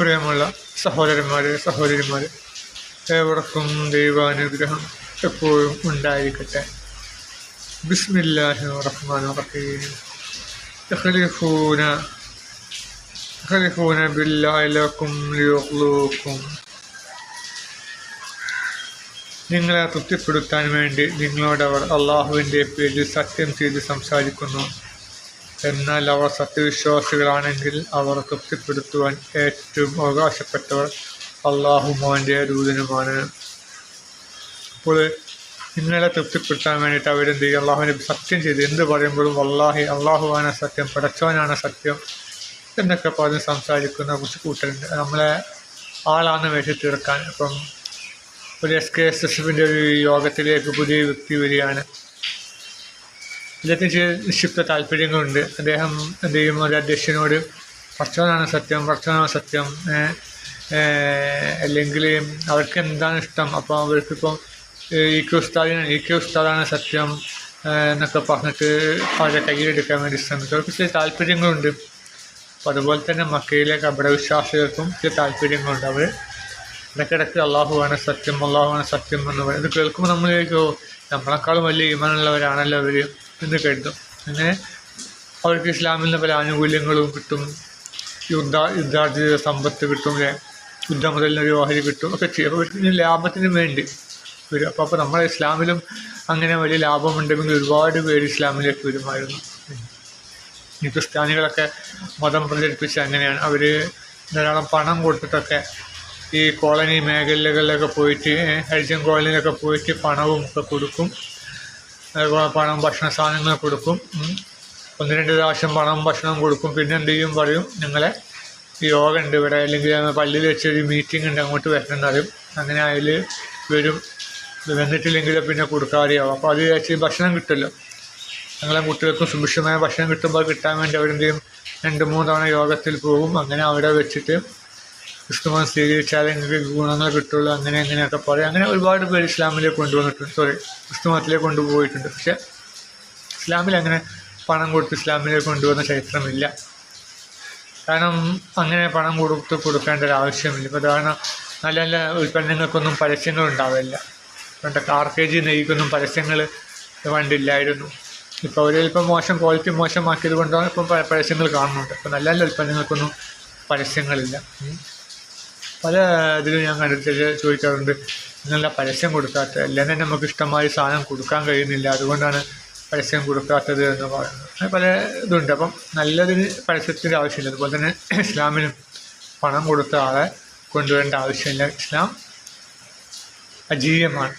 പ്രിയമുള്ള സഹോദരന്മാരെ സഹോദരിമാരെ ഏവർക്കും ദൈവാനുഗ്രഹം എപ്പോഴും ഉണ്ടായിരിക്കട്ടെ ബിസ്മില്ലാഹി റഹ്മാൻ റഹീം يخلفون يخلفون بالله لكم ليغلوكم നിങ്ങളെ തൃപ്തിപ്പെടുത്താൻ വേണ്ടി നിങ്ങളോട് അവർ അള്ളാഹുവിൻ്റെ പേരിൽ സത്യം ചെയ്ത് സംസാരിക്കുന്നു എന്നാൽ അവർ സത്യവിശ്വാസികളാണെങ്കിൽ അവർ തൃപ്തിപ്പെടുത്തുവാൻ ഏറ്റവും അവകാശപ്പെട്ടവർ അള്ളാഹുമാന്റെ ദൂതനുമാണ് അപ്പോൾ നിങ്ങളെ തൃപ്തിപ്പെടുത്താൻ വേണ്ടിയിട്ട് അവരെന്ത് ചെയ്യും അള്ളാഹുവിനെ സത്യം ചെയ്ത് എന്ത് പറയുമ്പോഴും അള്ളാഹി അള്ളാഹുവാണ് സത്യം പടച്ചവനാണ് സത്യം എന്നൊക്കെ പറഞ്ഞ് സംസാരിക്കുന്ന കുറച്ച് കൂട്ടരുണ്ട് നമ്മളെ ആളാണ് വേണ്ടി തീർക്കാൻ ഇപ്പം ഒരു എസ് കെ എസ് എസ് എഫിന്റെ ഒരു യോഗത്തിലേക്ക് പുതിയ വ്യക്തി വരികയാണ് അദ്ദേഹത്തിന് നിക്ഷിപ്ത താല്പര്യങ്ങളുണ്ട്. അദ്ദേഹം എന്ത് ചെയ്യും? ഒരു അധ്യക്ഷനോട് ഭക്ഷണമാണ് സത്യം ഭക്ഷണമാണ് സത്യം. അല്ലെങ്കിൽ അവർക്ക് എന്താണ് ഇഷ്ടം? അപ്പോൾ അവർക്കിപ്പോൾ ഇ കെ ഉസ്താദിനാണ് ഇ കെ ഉസ്താദാണ് സത്യം എന്നൊക്കെ പറഞ്ഞിട്ട് അവരെ കയ്യിലെടുക്കാൻ വേണ്ടി ശ്രമിക്കും. അവർക്ക് ചില താല്പര്യങ്ങളുണ്ട്. അപ്പോൾ അതുപോലെ തന്നെ മക്കയിലെ കപടവിശ്വാസികൾക്കും ചില താല്പര്യങ്ങളുണ്ട്. അവർ ഇടയ്ക്കിടയ്ക്ക് അള്ളാഹുവാണ് സത്യം അള്ളാഹുവാണ് സത്യം എന്ന് പറയും. ഇത് കേൾക്കുമ്പോൾ നമ്മൾ ചോദിക്കുമോ നമ്മളെക്കാളും വലിയ ഈമാനുള്ളവരാണല്ലോ അവർ എന്ന് കരുതും അങ്ങനെ അവർക്ക് ഇസ്ലാമിൽ നിന്ന് പല ആനുകൂല്യങ്ങളും കിട്ടും. യുദ്ധ യുദ്ധാർത്ഥി സമ്പത്ത് കിട്ടും അല്ലേ യുദ്ധമുതലിനൊരു ഓഹരി കിട്ടും ഒക്കെ ചെയ്യും. അപ്പോൾ ഇവർക്ക് ലാഭത്തിന് വേണ്ടി വരും. അപ്പോൾ അപ്പോൾ നമ്മുടെ ഇസ്ലാമിലും അങ്ങനെ വലിയ ലാഭമുണ്ടെങ്കിൽ ഒരുപാട് പേര് ഇസ്ലാമിലേക്ക് വരുമായിരുന്നു. ഈ ക്രിസ്ത്യാനികളൊക്കെ മതം പ്രചരിപ്പിച്ച് അങ്ങനെയാണ്. അവർ ധാരാളം പണം കൊടുത്തിട്ടൊക്കെ ഈ കോളനി മേഖലകളിലൊക്കെ പോയിട്ട് ഹരിജൻ കോളനിയിലൊക്കെ പോയിട്ട് പണവും ഒക്കെ കൊടുക്കും. പണം ഭക്ഷണ സാധനങ്ങൾ കൊടുക്കും. ഒന്ന് രണ്ട് പ്രാവശ്യം പണം ഭക്ഷണം കൊടുക്കും. പിന്നെ എന്ത് ചെയ്യും? പറയും നിങ്ങളെ യോഗ ഉണ്ട് ഇവിടെ. അല്ലെങ്കിൽ പള്ളിയിൽ വെച്ചൊരു മീറ്റിംഗ് ഉണ്ട്. അങ്ങോട്ട് വരണം പറയും. അങ്ങനെ അതിൽ വരും. വന്നിട്ടില്ലെങ്കിൽ പിന്നെ കൊടുക്കാതെയാവും. അപ്പോൾ അത് വിചാരിച്ച് ഭക്ഷണം കിട്ടുമല്ലോ. ഞങ്ങളെ കുട്ടികൾക്കും സുഭിക്ഷമായ ഭക്ഷണം കിട്ടുമ്പോൾ കിട്ടാൻ വേണ്ടി അവരെന്ത് രണ്ട് മൂന്ന് തവണ യോഗത്തിൽ പോകും. അങ്ങനെ അവിടെ വെച്ചിട്ട് ക്രിസ്തുമതം സ്വീകരിച്ചാൽ നിങ്ങൾക്ക് ഗുണങ്ങൾ കിട്ടുള്ളൂ അങ്ങനെ അങ്ങനെയൊക്കെ പറയും. അങ്ങനെ ഒരുപാട് പേര് ഇസ്ലാമിലേക്ക് കൊണ്ടുവന്നിട്ടുണ്ട്. സോറി ക്രിസ്തുമതത്തിലേക്ക് കൊണ്ടുപോയിട്ടുണ്ട്. പക്ഷേ ഇസ്ലാമിൽ അങ്ങനെ പണം കൊടുത്ത് ഇസ്ലാമിലേക്ക് കൊണ്ടുവന്ന ചരിത്രമില്ല. കാരണം അങ്ങനെ പണം കൊടുത്ത് കൊടുക്കേണ്ട ഒരു ആവശ്യമില്ല. ഇപ്പോൾ കാരണം നല്ല നല്ല ഉൽപ്പന്നങ്ങൾക്കൊന്നും പരസ്യങ്ങൾ ഉണ്ടാവില്ല പണ്ട് കാർ കെ ജി നെയ്ക്കൊന്നും പരസ്യങ്ങൾ പണ്ടില്ലായിരുന്നു ഇപ്പോൾ അവർ ഇപ്പം മോശം ക്വാളിറ്റി മോശമാക്കിയത് കൊണ്ടാണ് ഇപ്പം പരസ്യങ്ങൾ കാണുന്നുണ്ട് അപ്പോൾ നല്ല നല്ല ഉൽപ്പന്നങ്ങൾക്കൊന്നും പരസ്യങ്ങളില്ല. പല ഇതിലും ഞാൻ കണ്ടിട്ട് ചോദിക്കാറുണ്ട് നല്ല പരസ്യം കൊടുക്കാത്ത അല്ലെങ്കിൽ നമുക്ക് ഇഷ്ടമായ സാധനം കൊടുക്കാൻ കഴിയുന്നില്ല അതുകൊണ്ടാണ് പരസ്യം കൊടുക്കാത്തത് എന്ന് പറയുന്നത്. പല ഇതുണ്ട്. അപ്പം നല്ലതിന് പരസ്യത്തിന്റെ ആവശ്യമില്ല. അതുപോലെ തന്നെ ഇസ്ലാമിനും പണം കൊടുത്ത ആളെ കൊണ്ടുവരേണ്ട ആവശ്യമില്ല. ഇസ്ലാം അജീവമാണ്.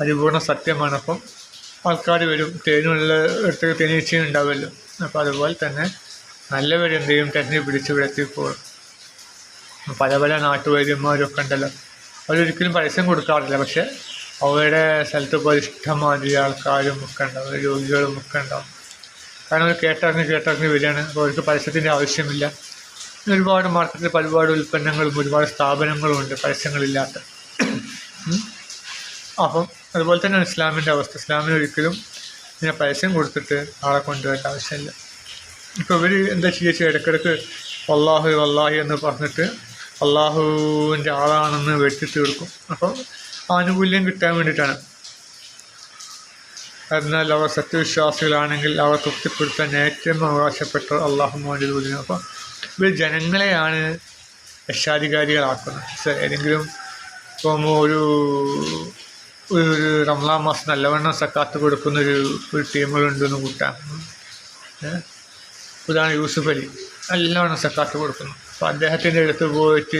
പരിപൂർണ സത്യമാണ്. അപ്പം ആൾക്കാർ വരും. തേനുള്ള അടുത്ത് തേനീച്ചയും ഉണ്ടാവുമല്ലോ അപ്പോൾ അതുപോലെ തന്നെ നല്ലവരെന്തെയും തന്നെ പിടിച്ച് ഇവിടെ എത്തിപ്പോഴും പല പല നാട്ടുവൈദ്യന്മാരൊക്കെ ഉണ്ടല്ലോ. അവരൊരിക്കലും പരസ്യം കൊടുക്കാറില്ല. പക്ഷെ അവരുടെ സ്ഥലത്ത് പോയി ഇഷ്ടമാതിരി ആൾക്കാരും ഒക്കെ ഉണ്ടാവും രോഗികളും ഒക്കെ ഉണ്ടാവും കാരണം അവർ കേട്ടറിഞ്ഞ് കേട്ടറിഞ്ഞ് വരികയാണ്. അപ്പോൾ അവർക്ക് പരസ്യത്തിന്റെ ആവശ്യമില്ല. ഒരുപാട് മാർക്കറ്റിൽ ഒരുപാട് ഉൽപ്പന്നങ്ങളും ഒരുപാട് സ്ഥാപനങ്ങളും ഉണ്ട് പരസ്യങ്ങളില്ലാത്ത അപ്പം അതുപോലെ തന്നെ ഇസ്ലാമിന്റെ അവസ്ഥ. ഇസ്ലാമിന് ഒരിക്കലും ഇങ്ങനെ പരസ്യം കൊടുത്തിട്ട് ആളെ കൊണ്ടുവരേണ്ട ആവശ്യമില്ല. ഇപ്പോൾ ഇവർ എന്താ ചെയ്യുക? ഇടയ്ക്കിടയ്ക്ക് വല്ലാഹു വല്ലാഹി എന്ന് പറഞ്ഞിട്ട് അള്ളാഹുവിന്റെ ആളാണെന്ന് വെട്ടി തീർക്കും. അപ്പോൾ ആനുകൂല്യം കിട്ടാൻ വേണ്ടിയിട്ടാണ്. എന്നാൽ അവർ സത്യവിശ്വാസികളാണെങ്കിൽ അവർ തൃപ്തിപ്പെടുത്താൻ ഏറ്റവും അവകാശപ്പെട്ട അള്ളാഹു മോന്റെ ദൂതിനും അപ്പം ഇവർ ജനങ്ങളെയാണ് രക്ഷാധികാരികളാക്കുന്നത്. ഏതെങ്കിലും ഇപ്പം ഒരു ഒരു റംലാം മാസം നല്ലവണ്ണം സക്കാത്ത് കൊടുക്കുന്ന ഒരു ടീമുകളുണ്ടെന്ന് കൂട്ടാം. ഇതാണ് യൂസുഫ് അലി. നല്ലവണ്ണം സക്കാത്ത് കൊടുക്കുന്നു. അപ്പോൾ അദ്ദേഹത്തിന്റെ അടുത്ത് പോയിട്ട്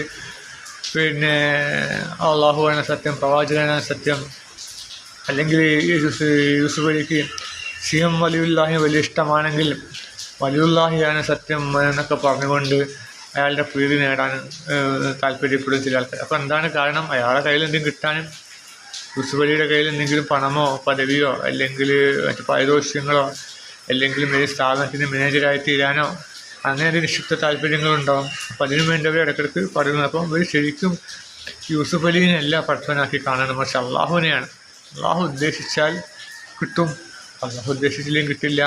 പിന്നെ അള്ളാഹുവാണ് സത്യം പ്രവാചകനാണ് സത്യം. അല്ലെങ്കിൽ യൂസുഫ് അലിക്ക് സി വലിയുല്ലാഹി വലിയ ഇഷ്ടമാണെങ്കിൽ വലിയുല്ലാഹിയാണ് സത്യം എന്നൊക്കെ പറഞ്ഞുകൊണ്ട് അയാളുടെ പ്രീതി നേടാൻ താല്പര്യപ്പെടും ചില ആൾക്കാർ. അപ്പോൾ എന്താണ് കാരണം? അയാളുടെ കയ്യിൽ എന്തെങ്കിലും കിട്ടാനും യൂസുഫ് അലിയുടെ കയ്യിൽ എന്തെങ്കിലും പണമോ പദവിയോ അല്ലെങ്കിൽ മറ്റ് പാരിതോഷികങ്ങളോ അല്ലെങ്കിൽ ഒരു സ്ഥാപനത്തിന് മാനേജരായി തീരാനോ അങ്ങനെ ഒരു നിക്ഷിപ്ത താല്പര്യങ്ങളുണ്ടാവും അപ്പം അതിനു വേണ്ടി അവരെ ഇടയ്ക്കിടയ്ക്ക് പറയുന്നത് അപ്പം ഇവർ ശരിക്കും യൂസുഫ് അലീനല്ല പഠിത്തനാക്കി കാണണം. പക്ഷെ അള്ളാഹുവിനെയാണ്. അള്ളാഹു ഉദ്ദേശിച്ചാൽ കിട്ടും. അള്ളാഹു ഉദ്ദേശിച്ചില്ലെങ്കിൽ കിട്ടില്ല.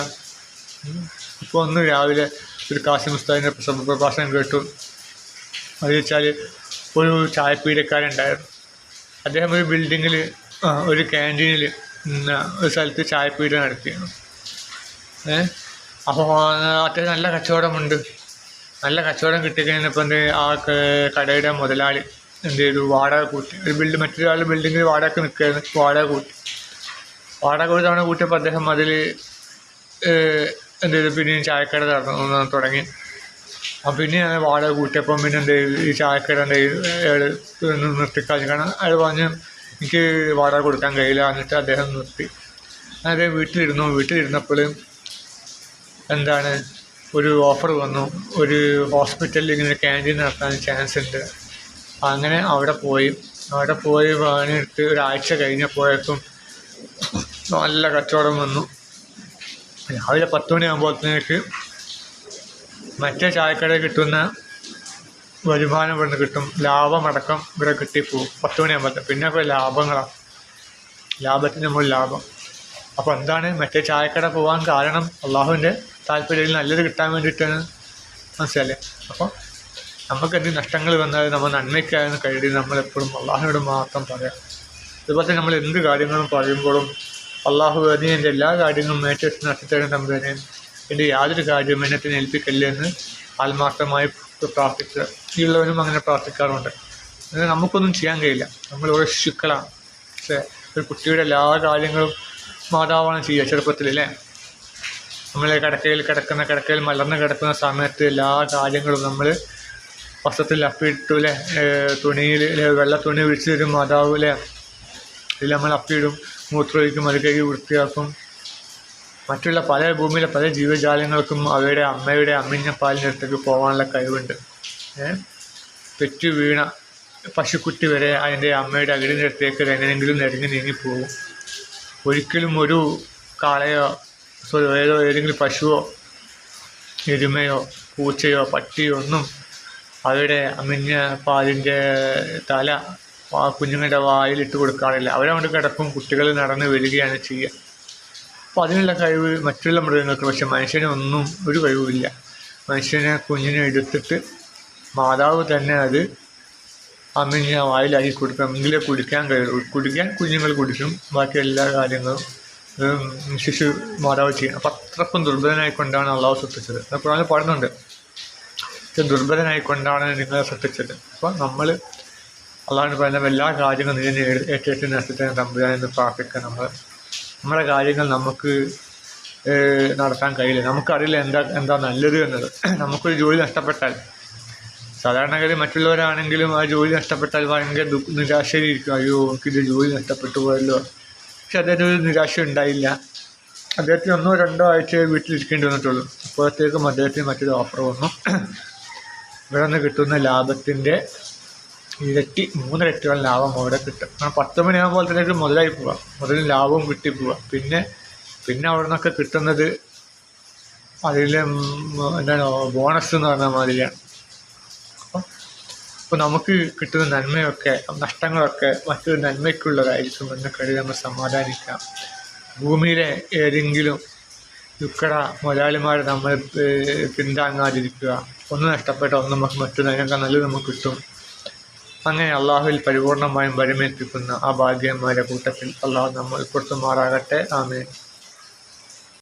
ഇപ്പോൾ ഒന്ന് രാവിലെ ഒരു കാശി മുസ്താദിന്റെ പ്രഭാഷണം കേട്ടു. അത് വെച്ചാൽ ഒരു ചായപ്പീടക്കാരുണ്ടായിരുന്നു അദ്ദേഹം ഒരു ബിൽഡിങ്ങിൽ ഒരു ക്യാന്റീനിൽ ഒരു സ്ഥലത്ത് ചായപ്പീട നടത്തിയിരുന്നു. ഏ? അപ്പോൾ അത്യാവശ്യം നല്ല കച്ചവടമുണ്ട്. നല്ല കച്ചവടം കിട്ടിക്കഴിഞ്ഞപ്പോൾ എന്ത് ആ കടയുടെ മുതലാളി എന്ത് ചെയ്തു? വാടക കൂട്ടി. ഒരു ബിൽഡ് മറ്റൊരാൾ ബിൽഡിങ്ങിൽ വാടക നിൽക്കുകയായിരുന്നു. വാടക കൂട്ടി. വാടക ഒരു തവണ കൂട്ടിയപ്പോൾ അദ്ദേഹം അതിൽ എന്ത് ചെയ്തു? പിന്നെയും ചായക്കട നടന്നു തുടങ്ങി. അപ്പം പിന്നെ വാടക കൂട്ടിയപ്പം പിന്നെ എന്ത് ചെയ്തു? ഈ ചായക്കട എന്ത് ചെയ്തു? അയാൾ നിർത്തിക്കളഞ്ഞു. കാരണം അയാൾ പറഞ്ഞു എനിക്ക് വാടക കൊടുക്കാൻ കഴിയില്ല എന്നിട്ട് അദ്ദേഹം നിർത്തി. അദ്ദേഹം വീട്ടിലിരുന്നു. വീട്ടിലിരുന്നപ്പോൾ എന്താണ് ഒരു ഓഫർ വന്നു. ഒരു ഹോസ്പിറ്റലിൽ ഇങ്ങനെ ക്യാന്റീൻ നടത്താൻ ചാൻസ് ഉണ്ട്. അങ്ങനെ അവിടെ പോയി. അവിടെ പോയി പണിയെടുത്ത് ഒരാഴ്ച കഴിഞ്ഞപ്പോഴേക്കും നല്ല കച്ചവടം വന്നു. രാവിലെ പത്ത് മണിയാകുമ്പോഴത്തേക്ക് മറ്റേ ചായക്കടയിൽ കിട്ടുന്ന വരുമാനം ഇവിടുന്ന് കിട്ടും. ലാഭമടക്കം ഇവിടെ കിട്ടിപ്പോവും. പത്ത് മണിയാകുമ്പോഴത്തെ പിന്നെ ഇപ്പോൾ ലാഭങ്ങളാണ് ലാഭത്തിന് നമ്മൾ ലാഭം. അപ്പോൾ എന്താണ് മറ്റേ ചായക്കട പോകാൻ കാരണം? അള്ളാഹുവിന്റെ താല്പര്യത്തിൽ നല്ലത് കിട്ടാൻ വേണ്ടിയിട്ടാണ് മനസ്സിലല്ലേ അപ്പോൾ നമുക്ക് എന്ത് നഷ്ടങ്ങൾ വന്നാൽ നമ്മൾ നന്മയ്ക്കായെന്ന് കരുതി നമ്മളെപ്പോഴും അള്ളാഹുവിനോട് മാത്രം പറയാം. അതുപോലെ തന്നെ നമ്മൾ എന്ത് കാര്യങ്ങളും പറയുമ്പോഴും അള്ളാഹു നീ എന്റെ എല്ലാ കാര്യങ്ങളും ഏറ്റെടുത്ത് നഷ്ടത്തേണ്ട തമ്പുരാനെ എന്റെ യാതൊരു കാര്യവും എന്നെ തന്നെ ഏൽപ്പിക്കല്ലേ എന്ന് ആത്മാർത്ഥമായി പ്രാർത്ഥിക്കുക. ഉള്ളവനും അങ്ങനെ പ്രാർത്ഥിക്കാറുണ്ട്. നമുക്കൊന്നും ചെയ്യാൻ കഴിയില്ല. നമ്മൾ ഓരോ ശിശുക്കളാണ് പക്ഷേ ഒരു കുട്ടിയുടെ എല്ലാ കാര്യങ്ങളും മാതാവാണ് ചെയ്യുക ചെറുപ്പത്തിൽ അല്ലേ നമ്മൾ കിടക്കയിൽ കിടക്കുന്ന കിടക്കയിൽ മലർന്ന് കിടക്കുന്ന സമയത്ത് എല്ലാ കാര്യങ്ങളും നമ്മൾ വസ്ത്രത്തിൽ അപ്പിയിട്ടു അല്ലെ തുണിയിൽ വെള്ള തുണി വിരിച്ച് തരും മാതാവ് അല്ലേ ഇതിൽ നമ്മൾ അപ്പിയിടും മൂത്രമൊഴിക്കും അത് കഴുകി വൃത്തിയാക്കും. മറ്റുള്ള പല ഭൂമിയിലെ പല ജീവജാലങ്ങൾക്കും അവയുടെ അമ്മയുടെ അമ്മിഞ്ഞ പാലിനടുത്തേക്ക് പോകാനുള്ള കഴിവുണ്ട്. പെറ്റു വീണ പശുക്കുട്ടി വരെ അതിന്റെ അമ്മയുടെ അകിടിന്റെ അടുത്തേക്ക് എങ്ങനെയെങ്കിലും നിരങ്ങി നീങ്ങിപ്പോകും ഒരിക്കലും ഒരു കാളയോ സോറി ഏതോ ഏതെങ്കിലും പശുവോ എരുമയോ പൂച്ചയോ പട്ടിയോ ഒന്നും അവരുടെ അമിഞ്ഞ പാലിന്റെ തല ആ കുഞ്ഞുങ്ങളുടെ വായിൽ ഇട്ട് കൊടുക്കാറില്ല. അവരവിടെ കിടക്കും കുട്ടികൾ നടന്ന് വരികയാണ് ചെയ്യുക. അപ്പോൾ അതിനുള്ള കഴിവ് മറ്റുള്ള മൃഗങ്ങൾക്ക് പക്ഷെ മനുഷ്യനൊന്നും ഒരു കഴിവുമില്ല മനുഷ്യനെ കുഞ്ഞിനെ എടുത്തിട്ട് മാതാവ് തന്നെ അത് അമ്മിഞ്ഞ വായിലാക്കി കൊടുക്കണം എങ്കിലേ കുടിക്കാൻ കഴിയുള്ളൂ കുടിക്കാൻ കുഞ്ഞുങ്ങൾ കുടിക്കും. ബാക്കി എല്ലാ കാര്യങ്ങളും ശിശു മാതാവ് ചെയ്യണം അപ്പം അത്രക്കും ദുർബലനായിക്കൊണ്ടാണ് അള്ളാഹു സൃഷ്ടിച്ചത് ഖുറാനിൽ പാടുന്നുണ്ട് ദുർബലനായിക്കൊണ്ടാണ് നിങ്ങളെ സൃഷ്ടിച്ചത് അപ്പോൾ നമ്മൾ അള്ളാഹിന് പറയുന്ന എല്ലാ കാര്യങ്ങളും നീ ഏറ്റെടുത്ത് നഷ്ടത്തിന് തമ്പുരാൻ എന്ന് പ്രാർത്ഥിക്കുക. നമ്മൾ നമ്മുടെ കാര്യങ്ങൾ നമുക്ക് നടത്താൻ കഴിയില്ല. നമുക്കറിയില്ല എന്താ എന്താ നല്ലത് എന്നത്. നമുക്കൊരു ജോലി നഷ്ടപ്പെട്ടാൽ. സാധാരണഗതി മറ്റുള്ളവരാണെങ്കിലും ആ ജോലി നഷ്ടപ്പെട്ടാൽ ഭയങ്കര നിരാശയിലിരിക്കും. അയ്യോ എനിക്കിത് ജോലി നഷ്ടപ്പെട്ടു പോയല്ലോ. ഒരു നിരാശ ഉണ്ടായില്ല. അദ്ദേഹത്തിന് ഒന്നോ രണ്ടോ ആഴ്ച വീട്ടിലിരിക്കേണ്ടി വന്നിട്ടുള്ളൂ. അപ്പോഴത്തേക്കും അദ്ദേഹത്തിന് മറ്റൊരു ഓഫർ വന്നു. ഇവിടെ നിന്ന് കിട്ടുന്ന ലാഭത്തിന്റെ ഇരട്ടി മൂന്നിരട്ടിയോളം ലാഭം അവിടെ കിട്ടും. കാരണം പത്ത് മണിയാകുമ്പോൾ തന്നെ ഒരു മുതലായി പോവാം. മുതലും ലാഭവും കിട്ടി പോവാം. പിന്നെ പിന്നെ അവിടെ നിന്നൊക്കെ കിട്ടുന്നത് അതിൽ എന്താണ് ബോണസ് എന്ന് പറഞ്ഞ മാതിരിയാണ്. അപ്പോൾ നമുക്ക് കിട്ടുന്ന നന്മയൊക്കെ നഷ്ടങ്ങളൊക്കെ മറ്റൊരു നന്മയ്ക്കുള്ളതായിരിക്കും എന്ന് കരുതി നമ്മൾ സമാധാനിക്കാം. ഭൂമിയിലെ ഏതെങ്കിലും ദുഃഖട മുതലാളിമാരെ നമ്മൾ പിന്താങ്ങാതിരിക്കുക. ഒന്ന് നഷ്ടപ്പെട്ട ഒന്ന് നമുക്ക് മറ്റൊന്നതിനേക്കാൾ നല്ലത് നമുക്ക് കിട്ടും. അങ്ങനെ അള്ളാഹുവിൽ പരിപൂർണമായും വരമേൽപ്പിക്കുന്ന ആ ഭാഗ്യന്മാരുടെ കൂട്ടത്തിൽ അള്ളാഹു നമ്മൾ ഉൾപ്പെടുത്തുമാറാകട്ടെ ആമേൻ.